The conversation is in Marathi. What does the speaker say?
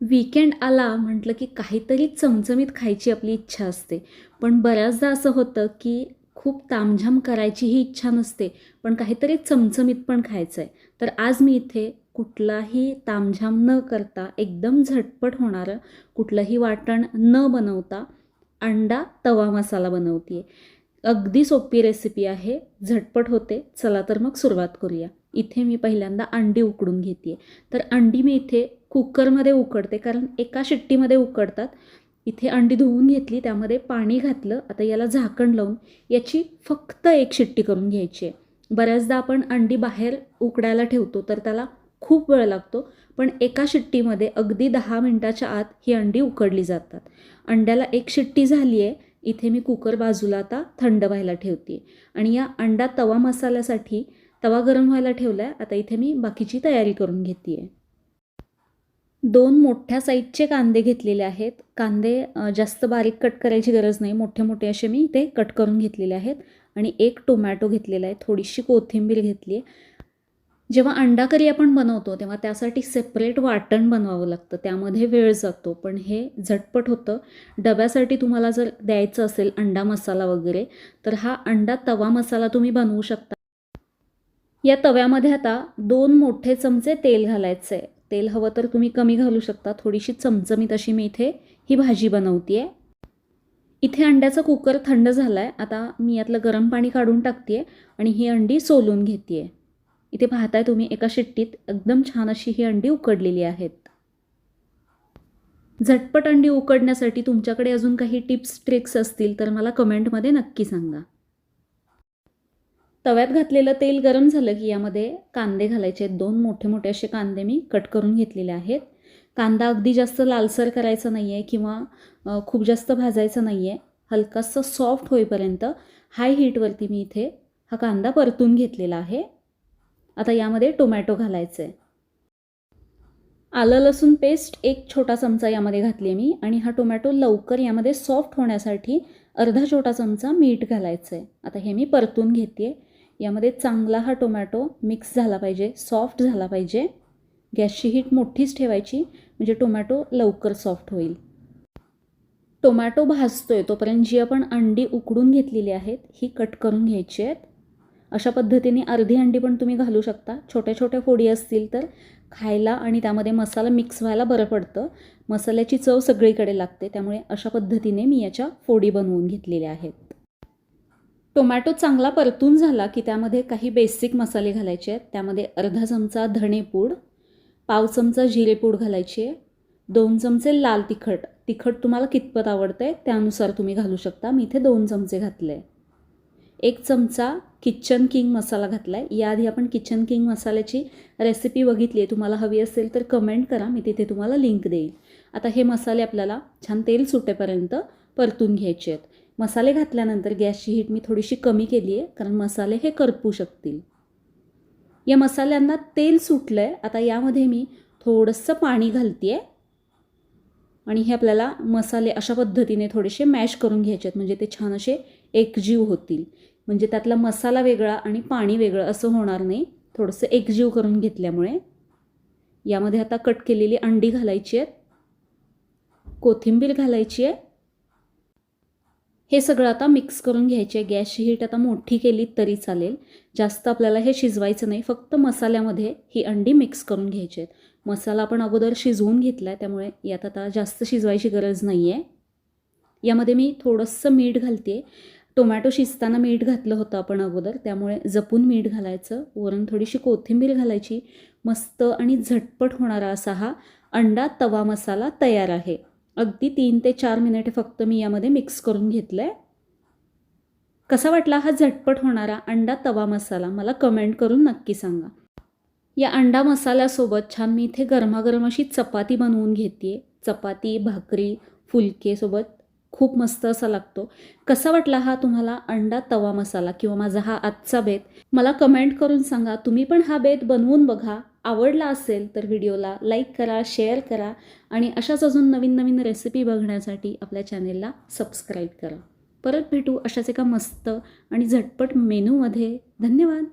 वीकेंड आला म्हटलं की काहीतरी चमचमीत खायची आपली इच्छा असते. पण बऱ्याचदा असं होतं की खूप तामझाम करायची ही इच्छा नसते पण काहीतरी चमचमीत पण खायचं आहे तर आज मी इथे कुठलाही तामझाम न करता एकदम झटपट होणारं कुठलंही वाटण न बनवता अंडा तवा मसाला बनवते अगदी सोपी रेसिपी आहे झटपट होते चला तर मग सुरुवात करूया. इथे मी पहिल्यांदा अंडी उकडून घेते तर अंडी मी इथे कुकरमध्ये उकडते कारण एका शिट्टीमध्ये उकडतात. इथे अंडी धुवून घेतली त्यामध्ये पाणी घातलं आता याला झाकण लावून याची फक्त एक शिट्टी करून घ्यायची आहे. बऱ्याचदा आपण अंडी बाहेर उकडायला ठेवतो तर त्याला खूप वेळ लागतो पण एका शिट्टीमध्ये अगदी दहा मिनटाच्या आत ही अंडी उकडली जातात. अंड्याला एक शिट्टी झाली आहे इथे मी कुकर बाजूला आता थंड व्हायला ठेवते आणि या अंडा तवा मसाल्यासाठी तवा गरम व्हायला ठेवला आहे आता इथे मी बाकीची तयारी करून घेते आहे दोन मोठ्या साईजचे कांदे घेतलेले आहेत. कांदे जास्त बारीक कट करायची गरज नाही. मोठे मोठे असे मी ते कट करून घेतलेले आहेत. आणि एक टोमॅटो घेतलेला आहे. थोडीशी कोथिंबीर घेतली आहे जेव्हा अंडा करी आपण बनवतो तेव्हा त्यासाठी सेपरेट वाटण बनवावं लागतं. त्यामध्ये वेळ जातो. पण हे झटपट होतं. डब्यासाठी तुम्हाला जर द्यायचं असेल अंडा मसाला वगैरे तर हा अंडा तवा मसाला तुम्ही बनवू शकता. या तव्यामध्ये आता दोन मोठे चमचे तेल घालायचं आहे तेल हवं तर तुम्ही कमी घालू शकता. थोडीशी चमचमीत अशी मी इथे ही भाजी बनवते आहे इथे अंड्याचा कुकर थंड झाला आहे आता मी यातलं गरम पाणी काढून टाकते आणि ही अंडी सोलून घेते आहे इथे पाहताय तुम्ही एका शिट्टीत एकदम छान अशी ही अंडी उकडलेली आहेत. झटपट अंडी उकडण्यासाठी तुमच्याकडे अजून काही टिप्स ट्रिक्स असतील तर मला कमेंटमध्ये नक्की सांगा. तव्यात घातलेलं तेल गरम झालं की यामध्ये कांदे घालायचे आहेत. दोन मोठे मोठे असे कांदे मी कट करून घेतलेले आहेत. कांदा अगदी जास्त लालसर करायचा नाही आहे किंवा खूप जास्त भाजायचं नाही आहे हलकासं सॉफ्ट होईपर्यंत हाय हीटवरती मी इथे हा कांदा परतून घेतलेला आहे. आता यामध्ये टोमॅटो घालायचं आहे आलं लसूण पेस्ट एक छोटा चमचा यामध्ये घातली आहे मी आणि हा टोमॅटो लवकर यामध्ये सॉफ्ट होण्यासाठी अर्धा छोटा चमचा मीठ घालायचं आहे आता हे मी परतून घेते यामध्ये चांगला हा टोमॅटो मिक्स झाला पाहिजे सॉफ्ट झाला पाहिजे. गॅसची हीट मोठीच ठेवायची म्हणजे टोमॅटो लवकर सॉफ्ट होईल. टोमॅटो भाजतोय तोपर्यंत जी आपण अंडी उकडून घेतलेली आहेत ही कट करून घ्यायची आहेत. अशा पद्धतीने अर्धी अंडी पण तुम्ही घालू शकता. छोट्या छोट्या फोडी असतील तर खायला आणि त्यामध्ये मसाला मिक्स व्हायला बरं पडतं. मसाल्याची चव सगळीकडे लागते त्यामुळे अशा पद्धतीने मी याच्या फोडी बनवून घेतलेल्या आहेत. टोमॅटो चांगला परतून झाला की त्यामध्ये काही बेसिक मसाले घालायचे आहेत. त्यामध्ये अर्धा चमचा धणेपूड पाव चमचा जिरेपूड घालायची आहे दोन चमचे लाल तिखट. तिखट तुम्हाला कितपत आवडतं आहे त्यानुसार तुम्ही घालू शकता. मी इथे दोन चमचे घातले. एक चमचा किचन किंग मसाला घातला आहे याआधी आपण किचन किंग मसाल्याची रेसिपी बघितली आहे. तुम्हाला हवी असेल तर कमेंट करा. मी तिथे तुम्हाला लिंक देईल. आता हे मसाले आपल्याला छान तेल सुटेपर्यंत परतून घ्यायचे आहेत. मसाले घातल्यानंतर गॅसची हीट मी थोडीशी कमी केली आहे कारण मसाले हे करपू शकतील. या मसाल्यांना तेल सुटलं आहे आता यामध्ये मी थोडंसं पाणी घालते आहे आणि हे आपल्याला मसाले अशा पद्धतीने थोडेसे मॅश करून घ्यायचे आहेत म्हणजे ते छान असे एकजीव होतील. म्हणजे त्यातला मसाला वेगळा आणि पाणी वेगळं असं होणार नाही थोडंसं एकजीव करून घेतल्यामुळे. यामध्ये आता कट केलेली अंडी घालायची आहेत कोथिंबीर घालायची आहे हे सगळं आता मिक्स करून घ्यायचे. आहे गॅसची हीट आता मोठी केली तरी चालेल. जास्त आपल्याला हे शिजवायचं नाही. फक्त मसाल्यामध्ये ही अंडी मिक्स करून घ्यायची आहेत. मसाला आपण अगोदर शिजवून घेतला आहे त्यामुळे यात आता जास्त शिजवायची गरज नाही आहे यामध्ये मी थोडंसं मीठ घालते टोमॅटो शिजताना मीठ घातलं होतं आपण अगोदर. त्यामुळे जपून मीठ घालायचं. वरून थोडीशी कोथिंबीर घालायची. मस्त आणि झटपट होणारा असा हा अंडा तवा मसाला तयार आहे. अगदी तीन ते चार मिनिटे फक्त मी यामध्ये मिक्स करून घेतलं आहे कसा वाटला हा झटपट होणारा अंडा तवा मसाला? मला कमेंट करून नक्की सांगा. या अंडा मसाल्यासोबत छान मी इथे गरमागरम अशी चपाती बनवून घेते. चपाती भाकरी फुलकेसोबत खूप मस्त असा लागतो. कसा वाटला हा तुम्हाला अंडा तवा मसाला किंवा माझा हा आजचा बेत? मला कमेंट करून सांगा. तुम्ही पण हा बेत बनवून बघा. आवडला असेल तर व्हिडिओला लाईक करा शेअर करा आणि अशाच अजून नवीन नवीन रेसिपी बघण्यासाठी आपल्या चॅनेलला सबस्क्राईब करा. परत भेटू अशाच एका मस्त आणि झटपट मेनूमध्ये. धन्यवाद!